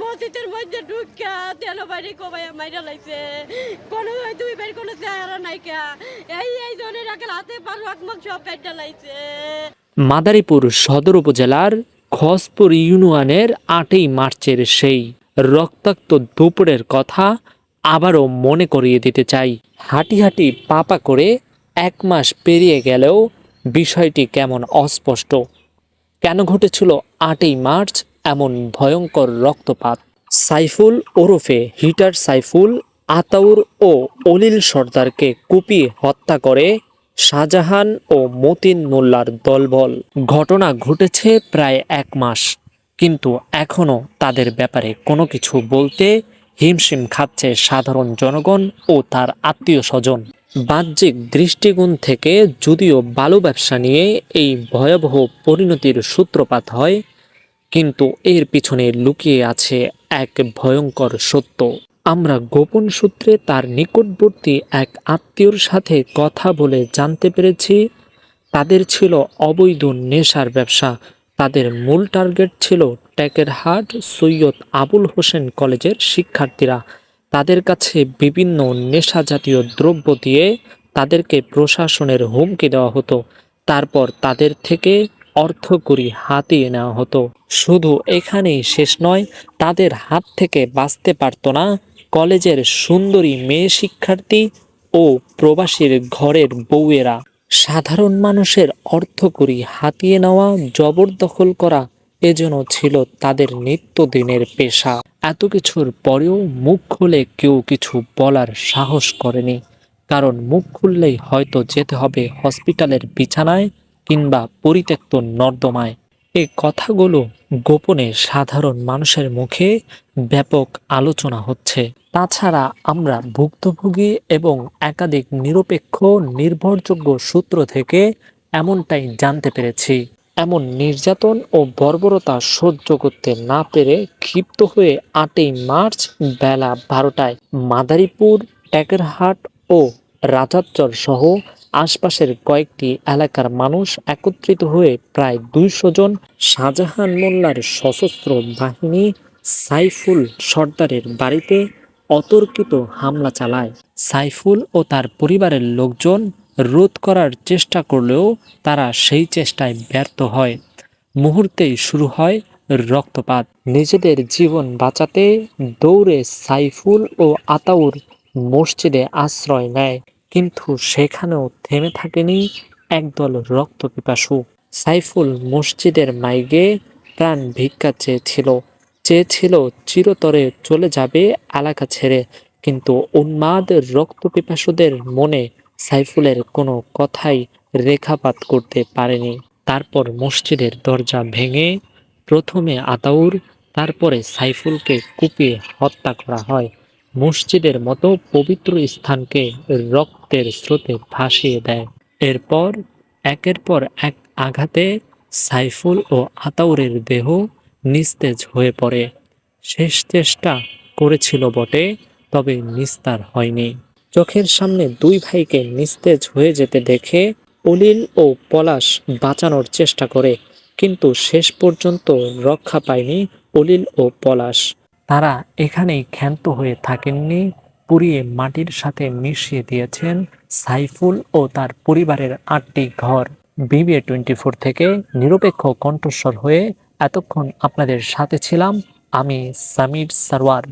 মসজিদের মধ্যে তেল কমাই মাইরা লাগছে কোনো দুই কোনো চেহারা এই এই জনের হাতে পারো সব পেটটা লাগছে মাদারীপুর সদর উপজেলার খসপুর ইউনিয়নের আটই মার্চের সেই রক্তাক্ত দুপুরের কথা আবারও মনে করিয়ে দিতে চাই। হাঁটি হাঁটি পাপা করে এক মাস পেরিয়ে গেলেও বিষয়টি কেমন অস্পষ্ট? কেন ঘটেছিল আটই মার্চ এমন ভয়ঙ্কর রক্তপাত? সাইফুল ওরফে হিটার সাইফুল, আতাউর ও অলিল সর্দারকে কুপিয়ে হত্যা করে শাহজাহান ও মতিন মোল্লার দলবল। ঘটনা ঘটেছে প্রায় এক মাস, কিন্তু এখনও তাদের ব্যাপারে কোনো কিছু বলতে হিমশিম খাচ্ছে সাধারণ জনগণ ও তার আত্মীয় স্বজন। বাহ্যিক দৃষ্টিকোণ থেকে যদিও বালু ব্যবসা নিয়ে এই ভয়াবহ পরিণতির সূত্রপাত হয়, কিন্তু এর পিছনে লুকিয়ে আছে এক ভয়ঙ্কর সত্য। আমরা গোপন সূত্রে তার নিকটবর্তী এক আত্মীয়র সাথে কথা বলে জানতে পেরেছি, তাদের ছিল অবৈধ নেশার ব্যবসা। তাদের মূল টার্গেট ছিল টেকেরহাট সৈয়দ আবুল হোসেন কলেজের শিক্ষার্থীরা। তাদের কাছে বিভিন্ন নেশা জাতীয় দ্রব্য দিয়ে তাদেরকে প্রশাসনের হুমকি দেওয়া হতো। তারপর তাদের থেকে অর্থকরী হাতিয়ে নেওয়া হতো। শুধু এখানেই শেষ নয়, তাদের হাত থেকে বাঁচতে পারত না কলেজের সুন্দরী মেয়ে শিক্ষার্থী ও প্রবাসীর ঘরের বউয়েরা। সাধারণ মানুষের অর্থকরী হাতিয়ে নেওয়া, জবরদখল করা এ যেন ছিল তাদের নিত্যদিনের পেশা। এত কিছুর পরেও মুখ খুলে কেউ কিছু বলার সাহস করেনি। কারণ মুখ খুললেই হয়তো যেতে হবে হসপিটালের বিছানায় কিংবা পরিত্যক্ত নর্দমায়। এই কথাগুলো গোপনে সাধারণ মানুষের মুখে ব্যাপক আলোচনা হচ্ছে। তাছাড়া আমরা ভুক্তভোগী এবং একাধিক নিরপেক্ষ, নির্ভরযোগ্য সূত্র থেকে এমনটাই জানতে পেরেছি। এমন নির্যাতন ও বর্বরতা সহ্য করতে না পেরে ক্ষিপ্ত হয়ে আটই মার্চ বেলা বারোটায় মাদারীপুর টেকেরহাট ও রাজারচর সহ আশপাশের কয়েকটি এলাকার মানুষ একত্রিত হয়ে প্রায় দুইশো জন শাহজাহান মোল্লার সশস্ত্র বাহিনী সাইফুল সর্দারের বাড়িতে অতর্কিত হামলা চালায়। সাইফুল ও তার পরিবারের লোকজন রোধ করার চেষ্টা করলেও তারা সেই চেষ্টায় ব্যর্থ হয়। মুহূর্তেই শুরু হয় রক্তপাত। নিজেদের জীবন বাঁচাতে দৌড়ে সাইফুল ও আতাউর মসজিদে আশ্রয় নেয়, কিন্তু সেখানেও থেমে থাকেনি একদল রক্ত পিপাসু। সাইফুল মসজিদের মাইগে প্রাণ ভিক্ষা চেয়েছিল। চেয়েছিল চিরতরে চলে যাবে এলাকা ছেড়ে, কিন্তু উন্মাদ রক্ত পিপাসুদের মনে সাইফুলের কোনো কথাই রেখাপাত করতে পারেনি। তারপর মসজিদের দরজা ভেঙে প্রথমে আতাউর, তারপরে সাইফুলকে কুপিয়ে হত্যা করা হয়। মসজিদের মতো পবিত্র স্থানকে রক্তের স্রোতে ভাসিয়ে দেয়। এরপর, একের পর এক আঘাতে সাইফুল ও আতাউরের দেহ নিস্তেজ হয়ে পড়ে। শেষ চেষ্টা করেছিল বটে, তবে নিস্তার হয়নি। চোখের সামনে দুই ভাইকে নিস্তেজ হয়ে যেতে দেখে অলিল ও পলাশ বাঁচানোর চেষ্টা করে, কিন্তু শেষ পর্যন্ত রক্ষা পায়নি অলিল ও পলাশ। তারা এখানেই ক্ষান্ত হয়ে থাকেননি, পুড়িয়ে মাটির সাথে মিশিয়ে দিয়েছেন সাইফুল ও তার পরিবারের আটটি ঘর। বিবিএ টোয়েন্টি ফোর থেকে নিরপেক্ষ কণ্ঠস্বর হয়ে, এতক্ষণ আপনাদের সাথে ছিলাম, আমি সামির সারওয়ার।